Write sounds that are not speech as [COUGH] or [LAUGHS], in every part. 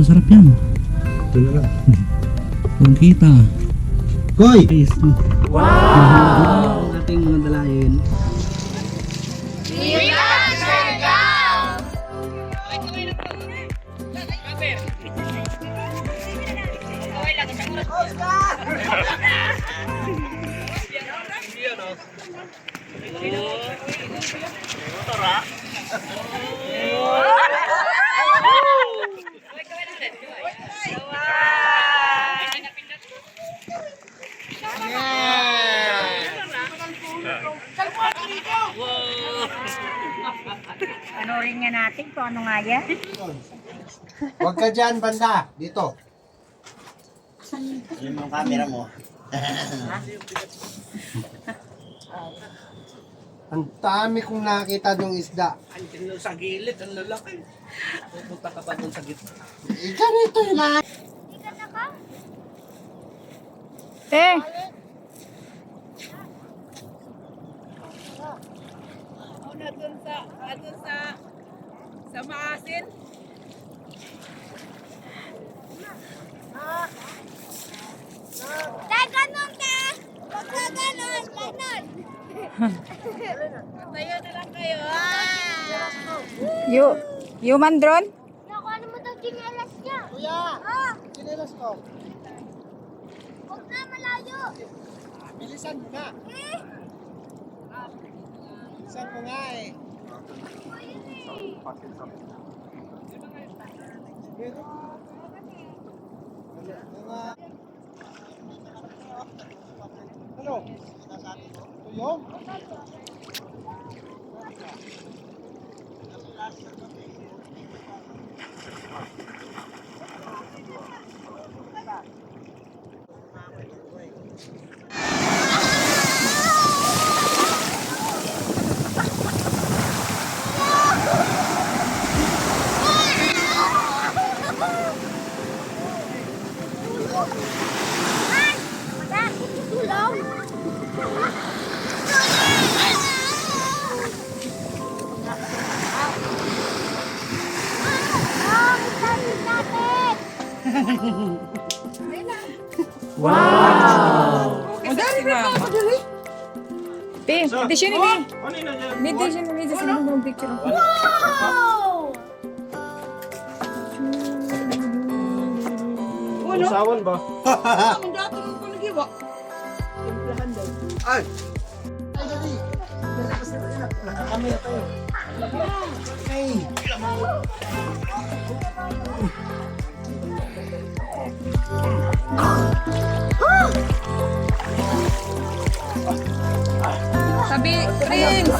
Masarap yan. Ito na lang. Kung kita. Koy! Guys. Wow! Ang ating mga dalayin. Panorin nga natin kung ano nga yan. Huwag ka dyan, banda. Dito. Yung mga camera mo. Ang dami kong nakita ng isda. Andiyan sa gilid, ang lalaki. Pupunta ka pa dun sa gitna. Eh, ganito yun lang. Eh, Una dun sa, ano sa, sa maasin. Dahil ganun ka! Huwag ka ganun! Ganun! [LAUGHS] Tayo na lang kayo. Ah! you, human drone? Nakuha mo daw chinelas niya. Kuya! Ah! Kinilas ko. Huwag na malayo! Bilisan mo na. Eh! Bilisan mo nga eh. Pero, mga... Ano? Tuyong? Tulong! Te, hindi siya nili. Hindi siya nili. Hindi siya nili. picture. Wow! Usawan ba? Ang dato mo pa nagiwa. Ay! Ay, dali! Nakakamera tayo. Ay! Sabi, Prince.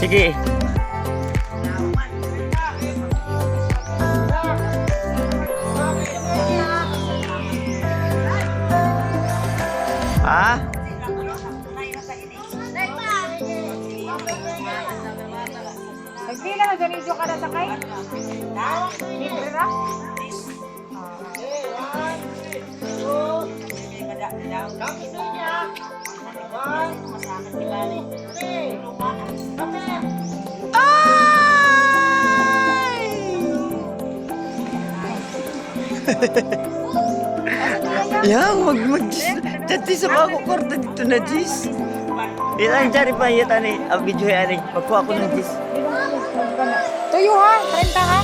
Sige. Nagpila na ganito ka na sakay? Libre na? [LAUGHS] Yang, wag mag Dati sa mga kukorda dito na Jis. Ilang jari pa yata ni ang video yan ni. Pagkuha ko ng Jis. Tuyo ha? 30 ha?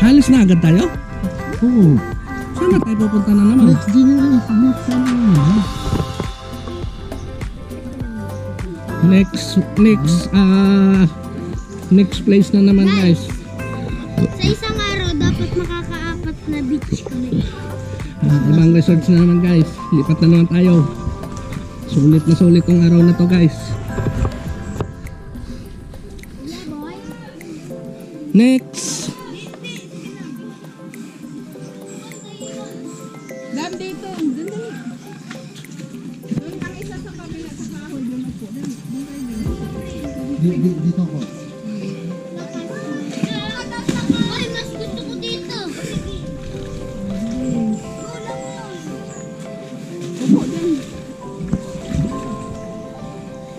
Halos na agad tayo? Oo. Saan na tayo pupunta na naman? Next generation. Next generation. Next, next, ah, next place na naman guys. Sa isang araw, dapat makakaapat Ah, ibang resorts na naman guys. Lipat na naman tayo. Sulit na sulit tong araw na to guys. Next!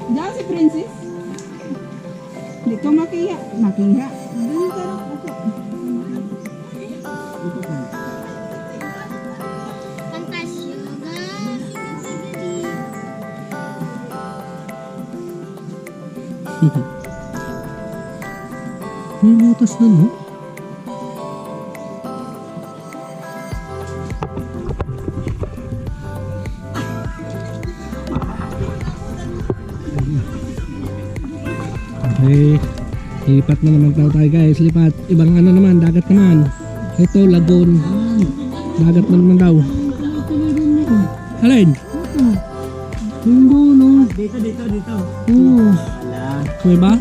Diyan si Princess. Ko makiya. Makiya. Doon [LAUGHS] ka na ako. Fantasyo. May butas doon, no? Okay. Lipat na naman daw tayo guys. Lipat. Ibang ano naman. Dagat naman. Ito, lagoon. Dagat na naman daw. Alin? Yung no? Dito, dito, dito. Oo. Wala. May ba?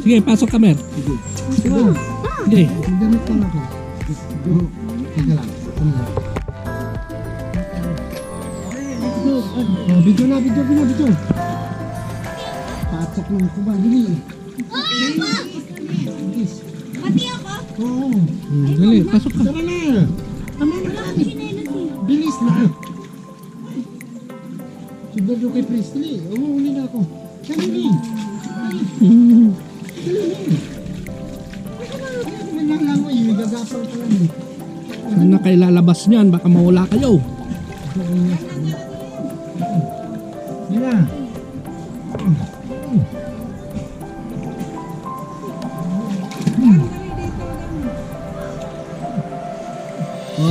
Sige, pasok ka, Mer. Sige. Sige. Ganit lang ako. Teka lang. Video na, video, video, video. Pasok lang ko ba? Dili. Pati ako. Oo. Dali, pasok ka. Tara na. Tama na. Bilis na. Doon kay Presley. Umuuli na ako. Dali na. Dali na. Ano lang mo eh. Nagagapang ka lang eh. Sana kayo lalabas niyan, baka mawala kayo. Yan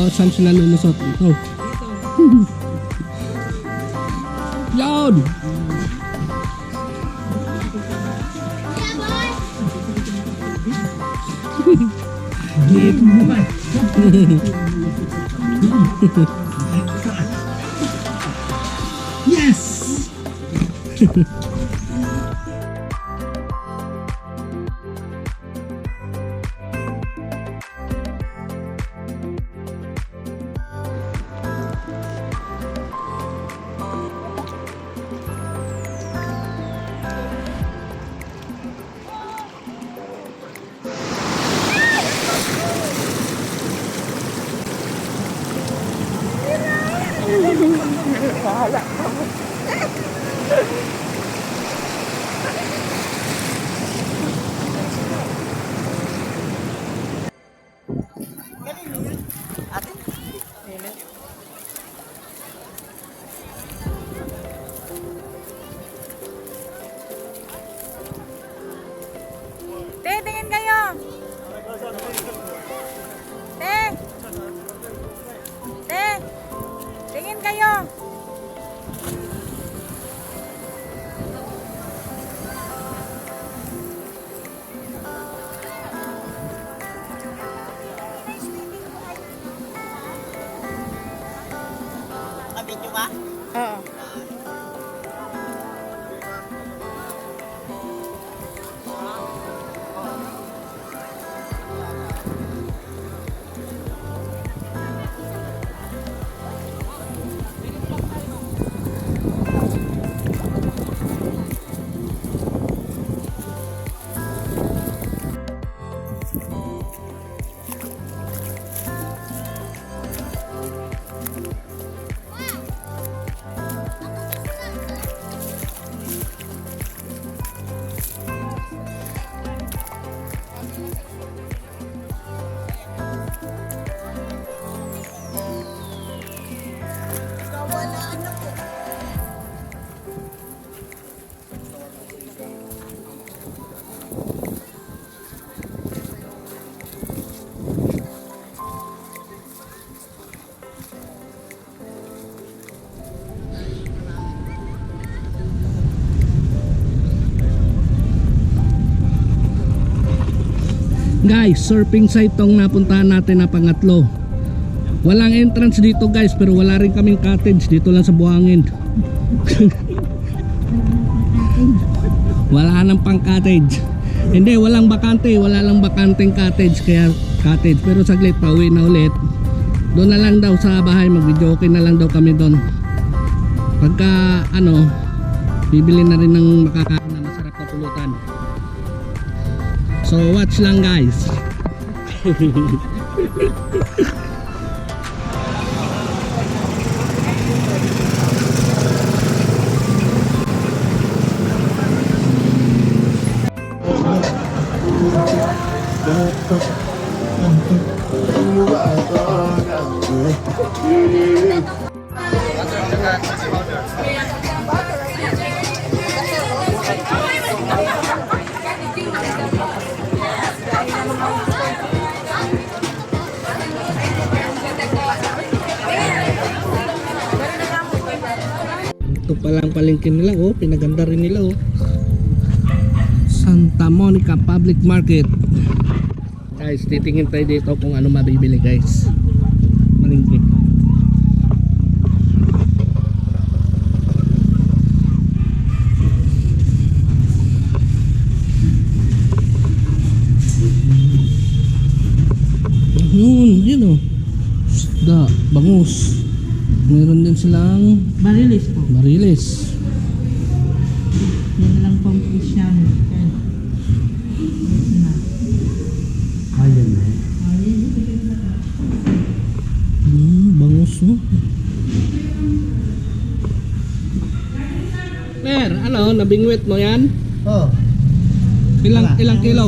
Oh, saan sila lulusot? Ito. [LAUGHS] Yan! Kaya boy. Yes! [LAUGHS] ka? Guys, surfing site tong napuntahan natin na pangatlo. Walang entrance dito guys, pero wala rin kaming cottage dito lang sa buhangin. [LAUGHS] wala nang pang cottage. Hindi, walang bakante, wala lang bakanteng cottage kaya cottage. Pero saglit pa uwi na ulit. Doon na lang daw sa bahay, mag-video okay na lang daw kami doon. Pagka ano, bibili na rin ng makakain So watch lang guys. [LAUGHS] palang palengke nila oh, pinaganda rin nila oh. Santa Monica Public Market. Guys, titingin tayo dito kung ano mabibili guys. Malingki. Yun, yun oh. Isda, bangus. Meron din silang Marilis po. marilis. Yan lang pong Christian. Yan. Ayan na. Hmm, bangus no. Mer, ano, nabingwit mo yan? Oh, Ilang, Wala. ilang kilo?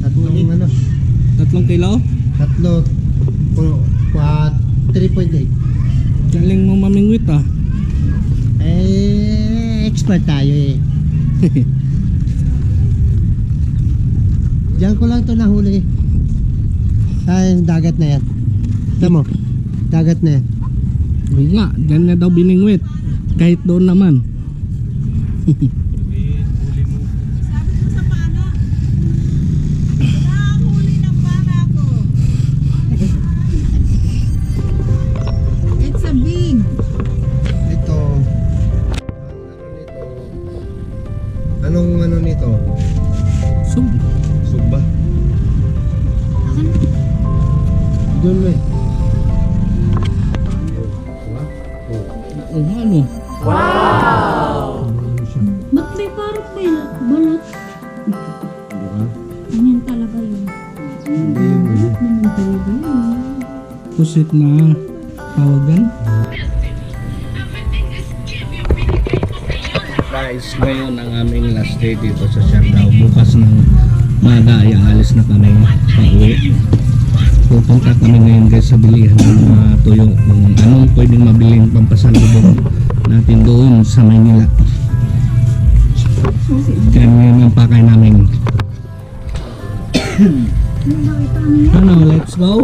tatlong ano, Tatlong kilo? tatlo, po, pa, 3.8. Galing mo mamingwit ah. Eh, expert tayo eh. [LAUGHS] Diyan ko lang to nahuli. Ay, dagat na yan. Tama mo, dagat na yan. Oo nga, dyan na daw biningwit. Kahit doon naman. [LAUGHS] Pusit na tawagan. Guys, ngayon ang aming last day dito sa Siargao. Bukas ng maga ay aalis na kami pauwi. Pupunta kami ngayon guys sa bilihan ng mga tuyo. Kung anong pwedeng mabiling pampasalubong natin doon sa Maynila. Kaya ngayon ang pakay namin. [COUGHS] ano, let's go?